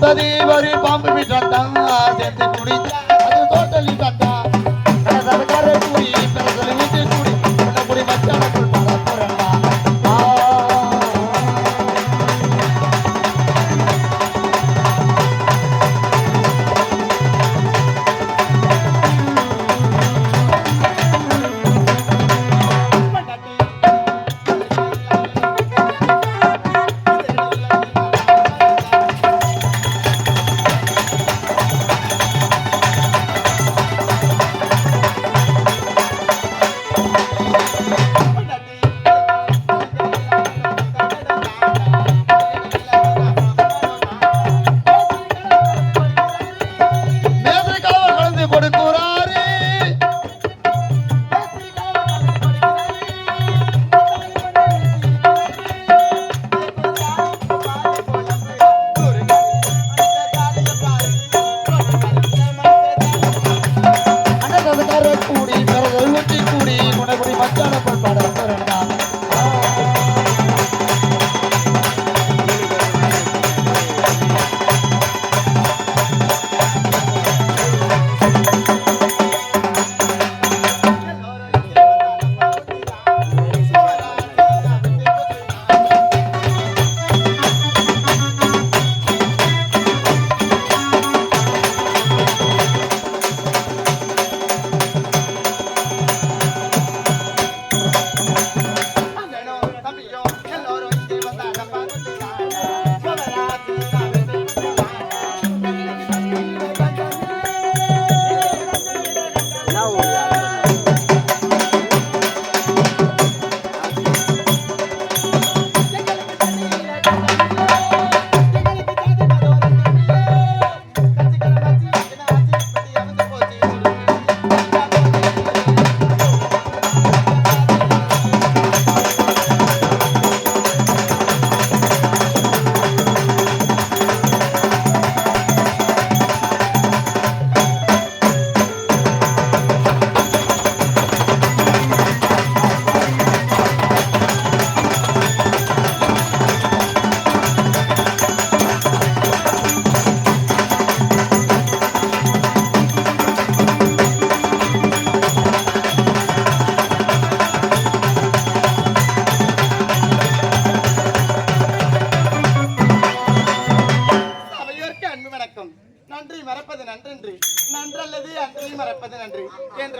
பார்த்ததே ஒரு பாம்பு விட்டா சேர்த்து குடிச்சா அது தோட்டலி தட்டா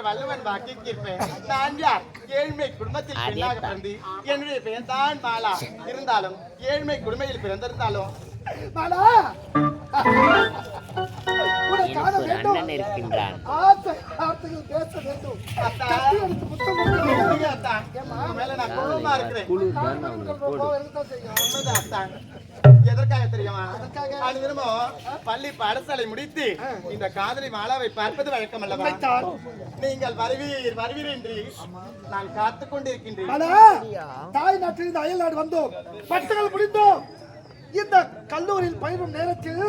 வள்ளுவன் வாக்கி கேட்பேன். நான் யார்? ஏழ்மை குடும்பத்தில் பெண்ணாக பிறந்து என்னுடைய பெயர் தான் மாலா. இருந்தாலும் ஏழ்மை குடும்பத்தில் பிறந்திருந்தாலும் மாலா. அண்ணன் இருக்கின்றான். எதற்காக தெரியுமா? அனுதினமும் பள்ளி பாடசாலை முடித்து இந்த காதலி மாலாவை பார்ப்பது வழக்கம் அல்லவா? நீங்கள் வருவீர் வருவீர் என்று நான் காத்துக் கொண்டிருக்கின்றேன் தாய் நாட்டிலிருந்து அயல் நாடு வந்தோம். பட்டுகள் முடிந்தோம் இந்த கல்லூரியில் பயிரும் நேரத்தில்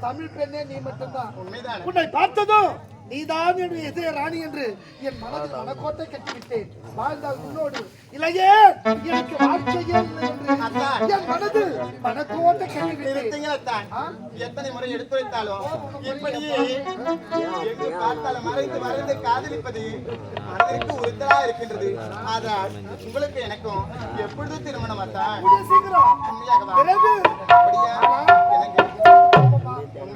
தமிழ் பெண்ணே நீ மட்டும்தான். உண்மைதான்? உன்னை பார்த்ததும் நீதான் என் இதய ராணி என்று என் மனதில் மனக்கோட்டை கட்டிவிட்டேன். வாழ்ந்தால் உன்னோடு இல்லையே எனக்கு வாழ்க்கையே. என் மனதில் மனக்கோட்டை கட்டிவிட்டேன். எத்தனை முறை எடுத்துரைத்தாலும் இப்படியே எங்கு பார்த்தாலும் மறைந்து மறைந்து காதலிப்பது மனதிற்கு உறுத்தலா இருக்கின்றது. ஆனால் உங்களுக்கு எனக்கும் எப்பொழுது திருமணம் அத்தான் சீக்கிரம். அப்படியா? எனக்கு என்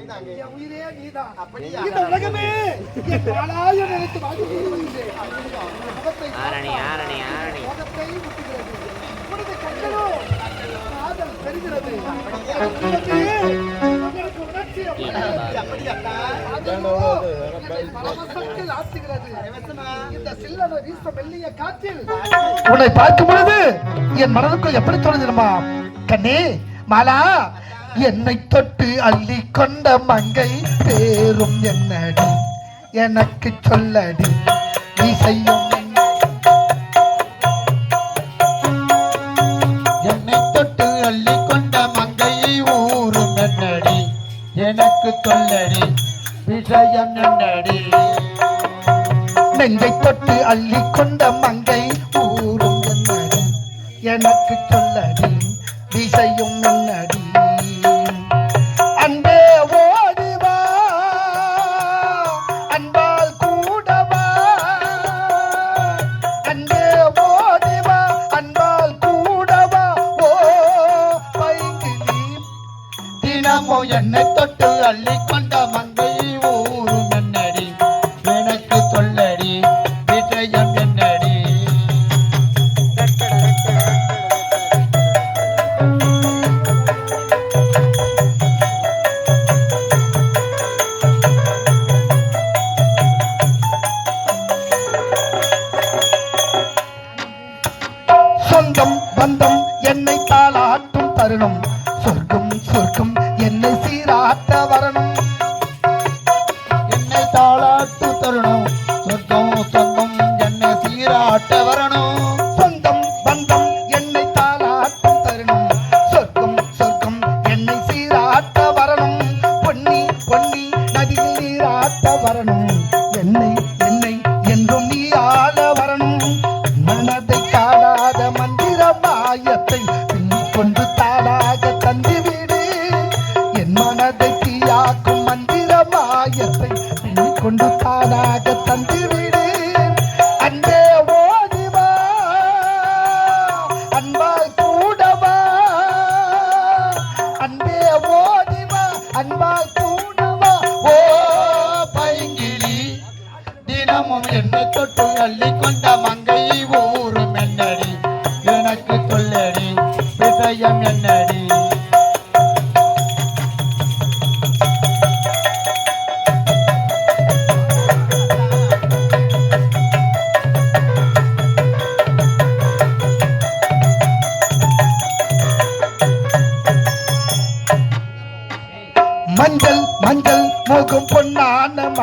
உயிரே நீதான். இந்த உலகமே என் பாலாய நினைத்து ஆரணி ஆரணி ஆரணி. முட்டுகிறது. உனது கண்களோ காதல் பெறுகிறது. உன்னை பார்க்கும் பொழுது என் மனதுக்குள் எப்படி தோணுதுமா கண்ணே மாலா என்னை தொட்டு அள்ளி கொண்ட மங்கை பேரும் என்னடி? எனக்கு சொல்லடி நீ செய்யும் என்னை தொட்டு அள்ளி கொண்ட மங்கையை ஊரும் என்னடி? எனக்கு சொல்லடி விஷயம் என்னடி? நெஞ்சை தொட்டு அள்ளி கொண்ட மங்கை ஊரும் என்னடி? எனக்கு சொல்லடி விஷயம் என்னடி? காயத்தை கொண்டு தாளாக என் மனதை தீயாக்கும் மந்திர மாயத்தை பின்னிக் கொண்டு தாளாக தந்து அன்பே ஓடிவா அன்பால் கூடவா. அன்பே ஓடிவா கூடவா. ஓ தினமும் என்னை தொட்டு அள்ளிக்கொண்டு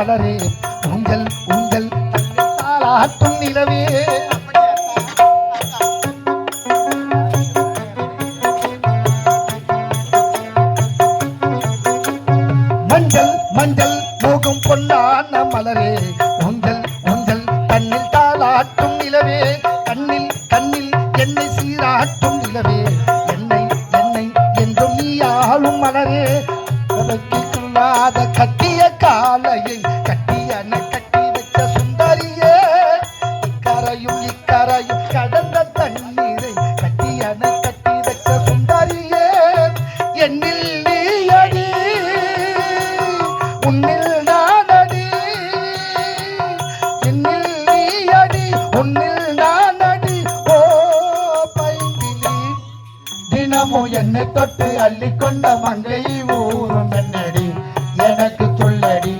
மலரே உங்கள் உங்கள் தாளாட்டும் நிலவே. மஞ்சள் மஞ்சள் முகம் பொன்னான மலரே. உங்கள் உங்கள் கண்ணில் தாளாட்டும் நிலவே. கண்ணில் கண்ணில் என்னை சீராட்டும் நிலவே. என்னை என்னை என்றும் நீ ஆளும் மலரே கலக்கி கத் உன்னில் நான் நானடி ஓ பைங்கிலி. தினமும் என்னை தொட்டு அள்ளி கொண்ட மங்கை ஊரும் என்னடி? எனக்கு சொல்லடி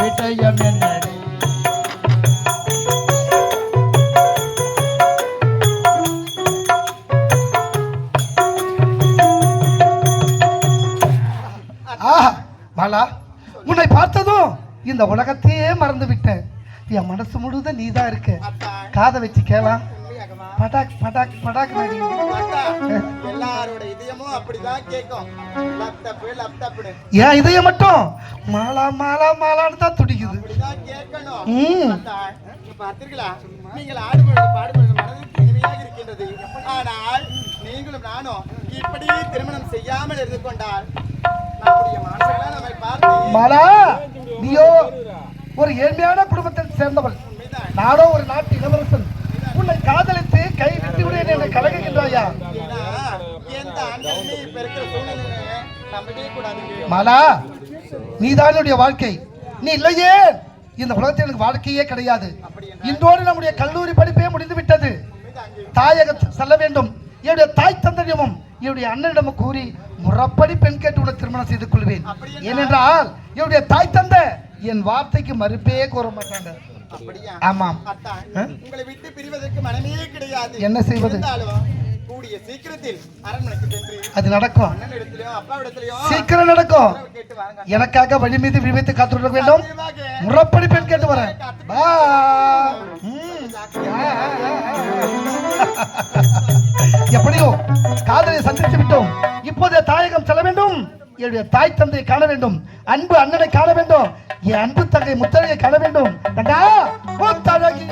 விஷயம் என்னடி? ஆஹா மாலா உன்னை பார்த்ததும் இந்த உலகத்தையே மறந்து விட்டேன் என் மனசு முழுதும் நீதான் இருக்க. அத்தா காதை வச்சு கேளாம். உண்மையாகவா படாக் அத்தா எல்லாரோட இதயமும் அப்படிதான் கேட்கும். என் இதயம் மட்டும் மாலா மாலா மாலான்னு தான் துடிக்குது. கேட்கணும். பார்த்தீர்களா நீங்கள் ஆடும்பொழுது பாடும்பொழுது மனதிற்கு இனிமையாக இருக்கின்றது. ஆனால் நீங்களும் நானும் இப்படி திருமணம் செய்யாமல் இருந்து கொண்டால் நம்முடைய மாணவர்களால் நம்மை பார்த்து மாலா நீயோ ஒரு ஏழ்மையான குடும்பத்தை சேர்ந்தவள். நானோ ஒரு நாட்டு இளவரசன். உன்னை காதலித்து கை விட்டு விடுவேன் என்னை கலகுகின்றாயா மாலா நீதான் என்னுடைய வாழ்க்கை. நீ இல்லையே. இந்த உலகத்தில் எனக்கு வாழ்க்கையே கிடையாது. இன்றோடு நம்முடைய கல்லூரி படிப்பே முடிந்து விட்டது தாயகத்துக்கு செல்ல வேண்டும். என்னுடைய தாய் தந்தரியமும் என்னுடைய அண்ணனிடம் கூறி முறப்படி பெண் கேட்டு உள்ள திருமணம் செய்து கொள்வேன். ஏனென்றால் என்னுடைய தாய் தந்தை என் வார்த்தைக்கு மறுப்பே கூற மாட்டாங்க. ஆமாம்? உங்களை விட்டு பிரிவதற்கு மனமே கிடையாது. என்ன செய்வது? கூடிய சீக்கிரத்தில் அரண்மனைக்கு சென்று அது நடக்கும்? சீக்கிரம் எனக்காக வழி மீது விழித்து காத்துள்ள வேண்டும். முறப்படி பெண் கேட்டு வரேன். எப்படியோ காதலை சந்தித்து விட்டோம். இப்போதைய தாயகம் செல்ல வேண்டும். என்னுடைய தாய் தந்தையை காண வேண்டும். அன்பு அண்ணனை காண வேண்டும். என் அன்பு தங்கை முத்தழகை காண வேண்டும். தங்கா முத்தழகி.